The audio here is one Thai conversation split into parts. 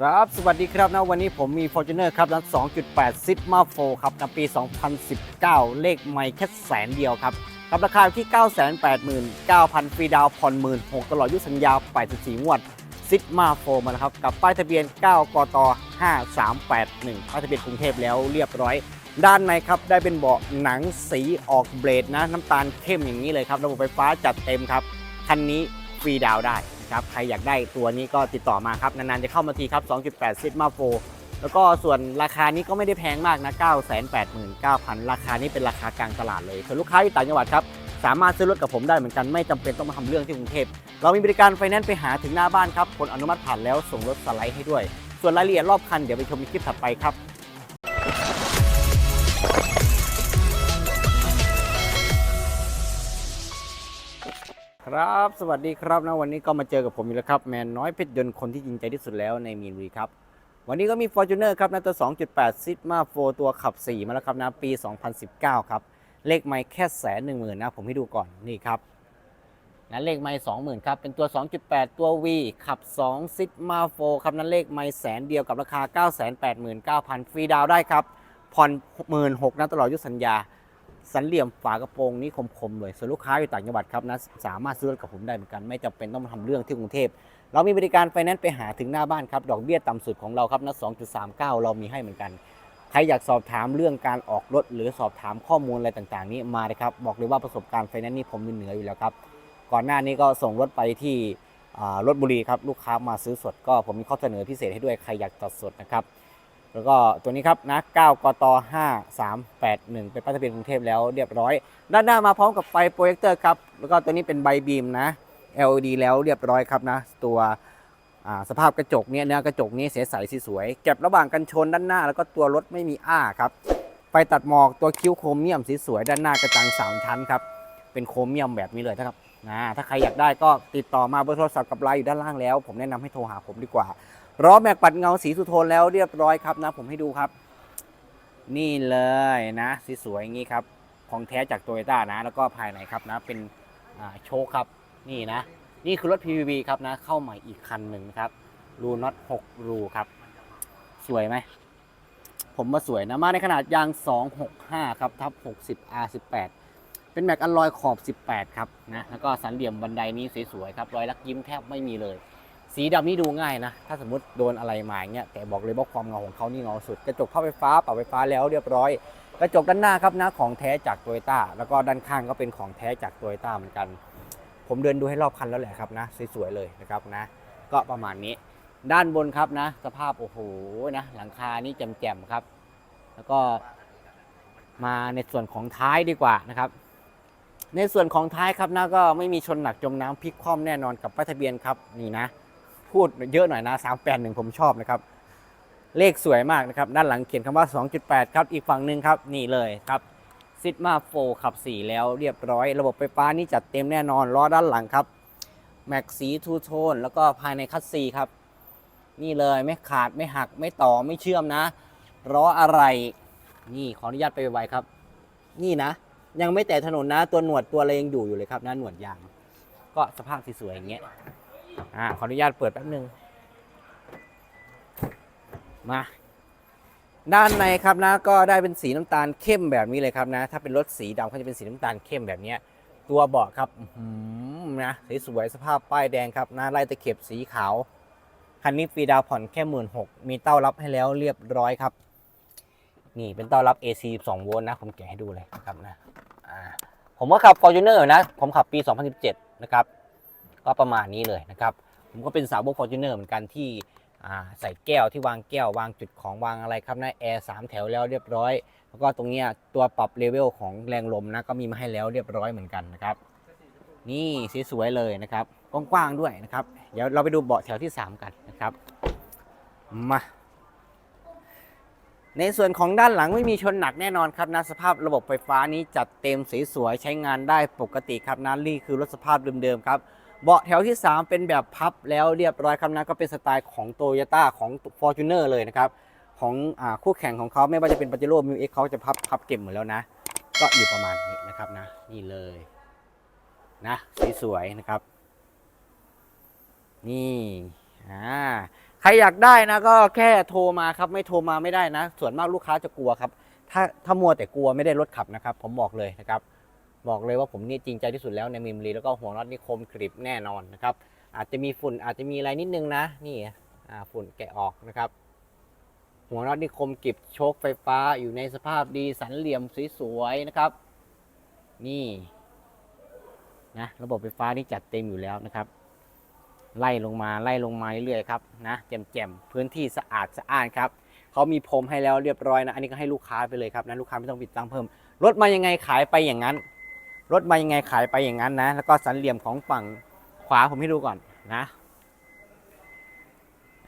ครับ สวัสดีครับนะวันนี้ผมมี Fortuner ครับนั้น2.8 Sigma 4ครับในปี 2019 เลขไม่แค่แสนเดียวครับกับราคาอยู่ที่ 989,000 ฟรีดาวผ่อนหมื่นหกตลอดยุสัญญา 84 งวด Sigma 4มาแล้วครับ กับป้ายทะเบียน 9 กต 5381 ป้ายทะเบียนกรุงเทพแล้วเรียบร้อย ด้านในครับ ได้เป็นเบาะหนังสีออกเบลดนะ น้ำตาลเข้มอย่างนี้เลยครับ ระบบไฟฟ้าจัดเต็มครับ คันนี้ฟรีดาวได้ ครับใครอยากได้ตัวนี้ก็ติดต่อมาครับ นานๆจะเข้ามาทีครับ 2.8 Sigma 4แล้วก็ส่วนราคานี้ก็ไม่ได้แพงมากนะ 989,000 ราคานี้เป็นราคากลางตลาดเลย ส่วนลูกค้าที่ต่างจังหวัดครับ สามารถซื้อรถกับผมได้เหมือนกันไม่จำเป็นต้องมาทำเรื่องที่กรุงเทพเรามีบริการไฟแนนซ์ไปหาถึงหน้าบ้านครับผลอนุมัติผ่านแล้วส่งรถสไลด์ให้ด้วย ส่วนรายละเอียดรอบคันเดี๋ยวไปชมในคลิปถัดไปครับ ครับ สวัสดีครับนะวันนี้ก็มาเจอกับผมอีกแล้วครับแมนน้อยเพชรยนต์คนที่จริงใจที่สุดแล้วในมีนบุรีครับ วันนี้ก็มี Fortuner ครับนะตัว 2.8 Sigma 4 ตัวขับ 4 มาแล้วครับนะปี 2019 ครับ เลขไม่แค่แสนหนึ่งหมื่นนะผมให้ดูก่อนนี่ครับนั้นเลขไม่20,000ครับ เป็นตัว 2.8 ตัว V ขับ 2 Sigma 4 ครับนั้นเลขไม่แสนเดียวกับราคา 989,000ฟรีดาวได้ครับผ่อน16,000นะตลอดยุสัญญา สันเหลี่ยมฝากระโปรงนี้คมๆเลย ส่วนลูกค้าอยู่ต่างจังหวัดครับนะสามารถซื้อรถกับผมได้เหมือนกัน ไม่จำเป็นต้องมาทำเรื่องที่กรุงเทพ เรามีบริการไฟแนนซ์ไปหาถึงหน้าบ้านครับ ดอกเบี้ยต่ำสุดของเราครับนะ2.39 เรามีให้เหมือนกัน ใครอยากสอบถามเรื่องการออกรถ หรือสอบถามข้อมูลอะไรต่างๆ นี้มาเลยครับ บอกเลยว่าประสบการณ์ไฟแนนซ์นี่ผมมีเหนืออยู่แล้วครับ ก่อนหน้านี้ก็ส่งรถไปที่รถบุรีครับ ลูกค้ามาซื้อสดก็ผมมีข้อเสนอพิเศษให้ด้วย ใครอยากตัดสดนะครับ แล้วก็ตัวนี้ครับนะ9กต5381 เป็นป้ายทะเบียนกรุงเทพแล้วเรียบร้อย ด้านหน้ามาพร้อมกับไฟโปรเจคเตอร์ครับ แล้วก็ตัวนี้เป็นใบบีมนะ LED แล้วเรียบร้อยครับนะ ตัวสภาพกระจกเนี่ยเนื้อกระจกนี้เสียใสสีสวยเก็บระหว่างกันชนด้านหน้า แล้วก็ตัวรถไม่มีอ้าครับ ไฟตัดหมอกตัวคิ้วโครเมียมสีสวยด้านหน้ากระจังสามชั้นครับ เป็นโครเมียมแบบนี้เลยนะครับนะถ้าใครอยากได้ก็ติดต่อมาเบอร์โทรศัพท์กับไลน์อยู่ด้านล่างแล้ว ผมแนะนำให้โทรหาผมดีกว่า ล้อแม็กปัดเงาสีสุโทนแล้วเรียบร้อยครับนะ ผมให้ดูครับ นี่เลยนะสีสวยอย่างนี้ครับ ของแท้จากโตโยต้านะ แล้วก็ภายในครับนะ เป็นโชคครับ นี่นะ นี่คือรถ PPV ครับนะ เข้าใหม่อีกคันหนึ่งครับ รูน็อต6รูครับ สวยไหม ผมว่าสวยนะ มาในขนาดยาง 265 ครับทับ60 R18 เป็นแม็กอลลอยขอบ 18 ครับนะ แล้วก็สันเหลี่ยมบันไดนี้สวยๆครับ รอยลักยิ้มแทบไม่มีเลย สีดำนี่ดูง่ายนะ ถ้าสมมติโดนอะไรมาอย่างเงี้ยแต่บอกเลยว่าความเงาของเขานี่เงาสุด กระจกภาไฟฟ้าปรับไฟฟ้าแล้วเรียบร้อย กระจกด้านหน้าครับนะของแท้จากโตโยต้าแล้วก็ด้านข้างก็เป็นของแท้จากโตโยต้าเหมือนกัน ผมเดินดูให้รอบคันแล้วแหละครับนะสวยๆเลยนะครับนะ ก็ประมาณนี้ ด้านบนครับนะ สภาพโอ้โหนะหลังคานี่แจ่มๆครับ แล้วก็มาในส่วนของท้ายดีกว่านะครับ ในส่วนของท้ายครับนะก็ไม่มีชนหนักจมน้ำพลิกคว่ำแน่นอนกับป้ายทะเบียนครับนี่นะ พูดเยอะหน่อยนะ381 ผมชอบนะครับ เลขสวยมากนะครับ ด้านหลังเขียนคำว่า 2.8 ครับ อีกฝั่งหนึ่งครับ นี่เลยครับซิดมาโฟขับ 4 แล้วเรียบร้อย ระบบไฟฟ้านี่จัดเต็มแน่นอน ล้อด้านหลังครับ แม็กสีทูโทน แล้วก็ภายในคัสซีครับ นี่เลยไม่ขาดไม่หักไม่ต่อไม่เชื่อมนะล้ออะไร นี่ขออนุญาตไปไวครับ นี่นะ ยังไม่แต่ถนนนะ ตัวหนวดตัวอะไรยังอยู่อยู่เลยครับนะหนวดยาง ก็สภาพสวยๆอย่างเงี้ย อ่าขออนุญาตเปิดแป๊บนึง มาด้านในครับนะก็ได้เป็นสีน้ำตาลเข้มแบบนี้เลยครับนะ ถ้าเป็นรถสีดำก็จะเป็นสีน้ำตาลเข้มแบบนี้ตัวเบาะครับหือนะสวยสภาพป้ายแดงครับหน้าไล่ตะเข็บสีขาวคันนี้ฟรีดาวผ่อนแค่หมื่นหกมีเต้ารับให้แล้วเรียบร้อยครับ นี่เป็นเต้ารับ AC 2โวลต์นะ ผมแกะให้ดูเลยครับนะผมก็ขับ Fortuner นะ ผมขับปี 2017 นะครับ ก็ประมาณนี้เลยนะครับ ผมก็เป็นสาวก Fortuner เหมือนกันที่ใส่แก้วที่วางแก้ววางจุดของวางอะไรครับนะแอร์สามแถวแล้วเรียบร้อย แล้วก็ตรงเนี้ยตัวปรับเลเวลของแรงลมนะก็มีมาให้แล้วเรียบร้อยเหมือนกันนะครับนี่สวยๆเลยนะครับกว้างๆด้วยนะครับ เดี๋ยวเราไปดูเบาะแถวที่ 3 กันนะครับมาในส่วนของด้านหลังไม่มีชนหนักแน่นอนครับนะสภาพระบบไฟฟ้านี้จัดเต็มสีสวยใช้งานได้ปกติครับนะนี่คือรถสภาพเดิมๆครับ เบาะแถวที่ 3 เป็นแบบพับแล้วเรียบร้อยครับนะก็เป็นสไตล์ของ t o y ยต้าของ Fortuner เลยนะครับ ของอคู่แข่งของเขาไม่ว่าจะเป็น p a j e r o m ิ x เอ็กเขาจะพับพับเก็บหมดแล้วนะ ก็อยู่ประมาณนี้นะครับนะ นี่เลยนะสสวยนะครับ นี่อ่าใครอยากได้นะก็แค่โทรมาครับ ไม่โทรมาไม่ได้นะ ส่วนมากลูกค้าจะกลัวครับ ถ้าถ้ามัวแต่กลัวไม่ได้รถขับนะครับ ผมบอกเลยนะครับ บอกเลยว่าผมนี่จริงใจที่สุดแล้วในมิมรีแล้วก็หัวน็อตนี่คมกริบแน่นอนนะครับ อาจจะมีฝุ่นอาจจะมีอะไรนิดนึงนะ นี่ฝุ่นแกะออกนะครับ หัวน็อตนี่คมกริบโชคไฟฟ้าอยู่ในสภาพดีสันเหลี่ยมสวยๆนะครับ นี่นะระบบไฟฟ้านี่จัดเต็มอยู่แล้วนะครับ ไล่ลงมาไล่ลงมาเรื่อยๆครับนะแจ่มๆพื้นที่สะอาดสะอ้านครับเขามีพรมให้แล้วเรียบร้อยนะ อันนี้ก็ให้ลูกค้าไปเลยครับนะลูกค้าไม่ต้องปิดตังเพิ่มรถมายังไงขายไปอย่างนั้น รถมายังไงขายไปอย่างนั้นนะ แล้วก็สันเหลี่ยมของฝั่งขวาผมให้ดูก่อนนะ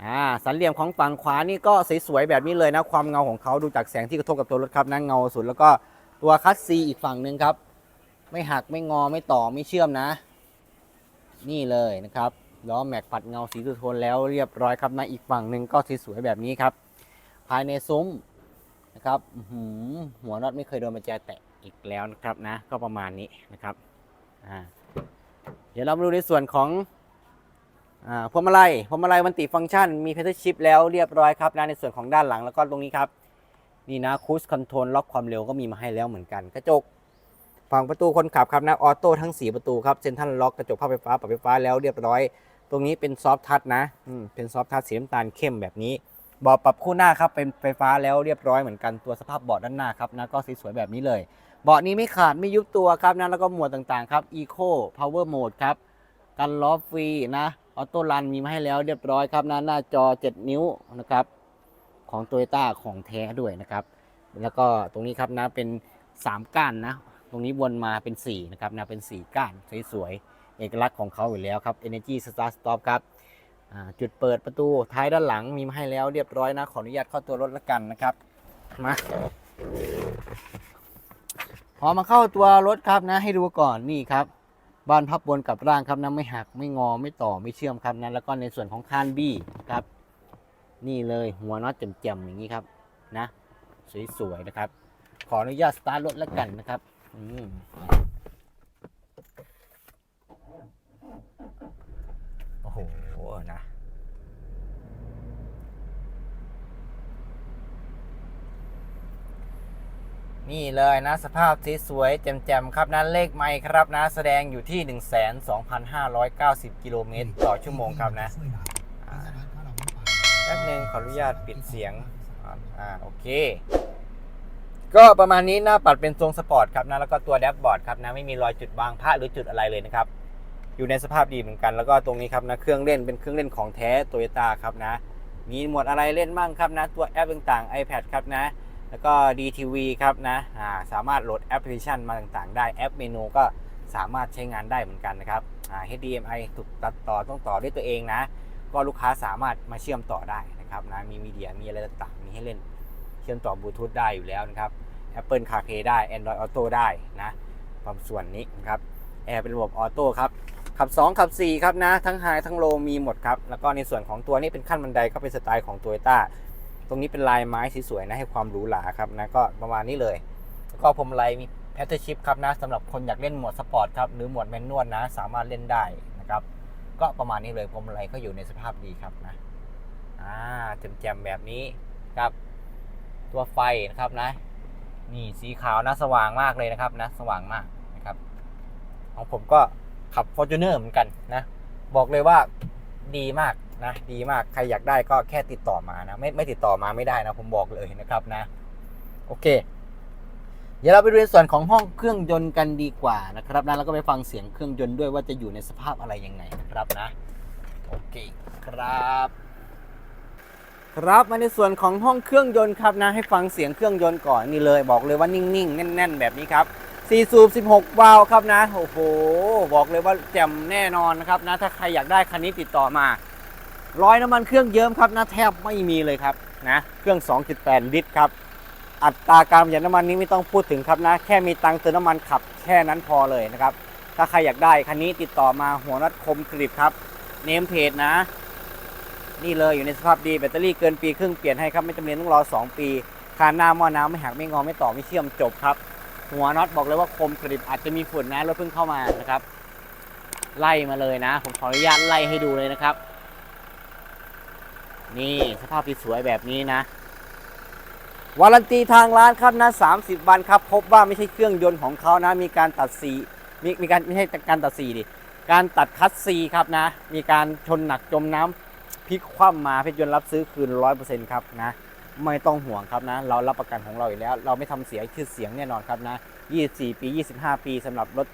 อ่า สันเหลี่ยมของฝั่งขวานี่ก็สวยๆแบบนี้เลยนะ ความเงาของเขาดูจากแสงที่กระทบกับตัวรถครับนะเงาสุด แล้วก็ตัวคัสซีอีกฝั่งหนึ่งครับ ไม่หักไม่งอไม่ต่อไม่เชื่อมนะ นี่เลยนะครับล้อแม็กปัดเงาสีสุโทนแล้วเรียบร้อยครับนะอีกฝั่งหนึ่งก็สวยๆแบบนี้ครับ ภายในซุ้มนะครับหัวน็อตไม่เคยโดนมาแจแตะ อีกแล้วนะครับนะ ก็ประมาณนี้นะครับเดี๋ยวเรามาดูในส่วนของอพวงมาลัยพวงมาลัยมันติฟังก์ชันมีเพเ r อร์ชิพแล้วเรียบร้อยครับนะในส่วนของด้านหลังแล้วก็ตรงนี้ครับ นี่นะคูสคอนโทรลล็อกความเร็วก็มีมาให้แล้วเหมือนกัน กระจกฝั่งประตูคนขับครับนะออโต้ทั้ง 4 ประตูครับเซ็นทรัลล็อกกระจกภาพไฟฟ้าปรับไฟฟ้าแล้วเรียบร้อย ตรงนี้เป็นซอฟทัชนะเป็นซอฟทัชสีน้ำตาลเข้มแบบนี้เบาะปรับคู่หน้าครับเป็นไฟฟ้าแล้วเรียบร้อยเหมือนกันตัวสภาพเบาะด้านหน้าครับนะก็สวยๆแบบนี้เลยเบาะนี้ไม่ขาดไม่ยุบตัวครับนะแล้วก็หมวดต่างๆครับ Eco Power Mode ครับกันล้อฟรีนะออโต้รันมีมาให้แล้วเรียบร้อยครับนะหน้าจอ 7 นิ้วนะครับ ของ t o y ต้าของแท้ด้วยนะครับ แล้วก็ตรงนี้ครับนะเป็น 3 ก้านนะ ตรงนี้วนมาเป็น 4 นะครับนะเป็น 4 ก้านสวยๆ เอกลักษณ์ของเขาอยู่แล้วครับ Energy Start Stop ครับจุดเปิดประตูท้ายด้านหลังมีมาให้แล้วเรียบร้อยนะ ขออนุญาตเข้าตัวรถละกันนะครับ มา พอมาเข้าตัวรถครับนะให้ดูก่อนนี่ครับบานพับบนกับร่างครับนะไม่หักไม่งอไม่ต่อไม่เชื่อมครับนะแล้วก็ในส่วนของคานบี้ครับ นี่เลยหัวน็อตแจ่มๆอย่างนี้ครับนะสวยๆนะครับ ขออนุญาตสตาร์ทรถแล้วกันนะครับอืมโอ้โหนะ นี่เลยนะสภาพสวยๆแจ่มๆครับนะเลขไม่ครับนะแสดงอยู่ที่ 12,590 กิโลเมตรต่อชั่วโมงครับนะแป๊บนึงขออนุญาตปิดเสียงอ่าอ่าโอเค ก็ประมาณนี้หน้าปัดเป็นทรงสปอร์ตครับนะแล้วก็ตัวแดชบอร์ดครับนะไม่มีรอยจุดบางพระหรือจุดอะไรเลยนะครับอยู่ในสภาพดีเหมือนกัน แล้วก็ตรงนี้ครับนะเครื่องเล่นเป็นเครื่องเล่นของแท้โตโยต้าครับนะ มีหมวดอะไรเล่นบ้างครับนะ ตัวแอปต่างๆ iPad ครับนะ แล้วก็ DTV ครับนะาสามารถโหลดแอปพลิเคชันมาต่างๆ ได้แอปเมนูก็สามารถใช้งานได้เหมือนกันนะครับ HDMI ถูกตัดต่อต้องต่อด้วยตัวเองนะ ก็ลูกค้าสามารถมาเชื่อมต่อได้นะครับนะมีมีเดียมีอะไรต่างๆ มีให้เล่นเชื่อมต่อบลูทูธได้อยู่แล้วนะครับ Apple CarPlay ได้ Android Auto ได้นะความส่วนนี้นะครับแอร์เป็นระบบออโต้ครับขับ 2 ขับ 4 ครับนะ ทั้งไฮทั้งโลมีหมดครับ แล้วก็ในส่วนของตัวนี้เป็นขั้นบันไดก็เป็นสไตล์ของ Toyota ตรงนี้เป็นลายไม้สวยๆนะให้ความหรูหราครับนะก็ประมาณนี้เลยแล้วก็พรมไลมีแพทเทอร์ชิพครับนะสำหรับคนอยากเล่นโหมดสปอร์ตครับหรือโหมดแมนนวลนะ สามารถเล่นได้นะครับ ก็ประมาณนี้เลยพรมไลก็อยู่ในสภาพดีครับนะอ่าแจ่มๆแบบนี้ครับ ตัวไฟนะครับนะ นี่สีขาวนะสว่างมากเลยนะครับนะ สว่างมากนะครับ ของผมก็ขับ f o r t u n e r เหมือนกันนะ บอกเลยว่าดีมาก นะดีมากใครอยากได้ก็แค่ติดต่อมานะไม่ไม่ติดต่อมาไม่ได้นะผมบอกเลยนะครับนะ โอเค เดี๋ยวเราไปดูในส่วนของห้องเครื่องยนต์กันดีกว่านะครับนะแล้วก็ไปฟังเสียงเครื่องยนต์ด้วยว่าจะอยู่ในสภาพอะไรยังไงนะครับนะโอเคครับ ครับมาในส่วนของห้องเครื่องยนต์ครับนะให้ฟังเสียงเครื่องยนต์ก่อนนี่เลยบอกเลยว่านิ่งๆแน่น ๆ แบบนี้ครับ4สูบ16 วาล์วครับนะ โอ้โห บอกเลยว่าแจ่มแน่นอนนะครับนะ ถ้าใครอยากได้คันนี้ติดต่อมา ร้อยน้ำมันเครื่องเยิ้มครับนะแทบไม่มีเลยครับนะเครื่อง 2.8 ลิตรครับอัตราการประหยัดน้ำมันนี้ไม่ต้องพูดถึงครับนะ แค่มีตังค์เติมน้ำมันขับแค่นั้นพอเลยนะครับ ถ้าใครอยากได้คันนี้ติดต่อมาหัวนัดคมกริบครับ เนมเพจนะ นี่เลยอยู่ในสภาพดีแบตเตอรี่เกินปีครึ่งเปลี่ยนให้ครับไม่จำเป็นต้องรอ 2 ปีคานหน้าหม้อน้ำไม่หักไม่งอไม่ต่อไม่เชื่อมจบครับ หัวน็อตบอกเลยว่าคมกริบอาจจะมีฝุ่นนะรถเพิ่งเข้ามานะครับ ไล่มาเลยนะ ผมขออนุญาตไล่ให้ดูเลยนะครับ นี่สภาพที่สวยแบบนี้นะวารันตีทางร้านครับนะ30 วันครับ พบว่าไม่ใช่เครื่องยนต์ของเขานะ มีการตัดสีมีมีการไม่ใช่การตัดสีดิการตัดคัดซีครับนะ มีการชนหนักจมน้ำพลิกคว่ำมาเพชรยนต์รับซื้อคืน 100%ครับนะ ไม่ต้องห่วงครับนะ เรารับประกันของเราอยู่แล้ว เราไม่ทำเสียชื่อเสียงแน่นอนครับนะ 24 ปี 25 ปีสำหรับรถ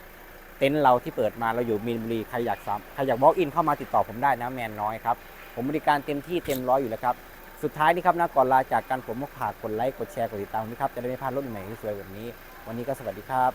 เต็นท์เราที่เปิดมาเราอยู่มีนบุรีใครอยากใครอยาก walk in เข้ามาติดต่อผมได้นะแมนน้อยครับ ผมบริการเต็มที่เต็มร้อยอยู่แล้วครับ สุดท้ายนี้ครับนะก่อนลาจากกันผมก็ฝากกดไลค์กดแชร์กดติดตามนะครับจะได้ไม่พลาดรถใหม่ๆที่สวยแบบนี้ วันนี้ก็สวัสดีครับ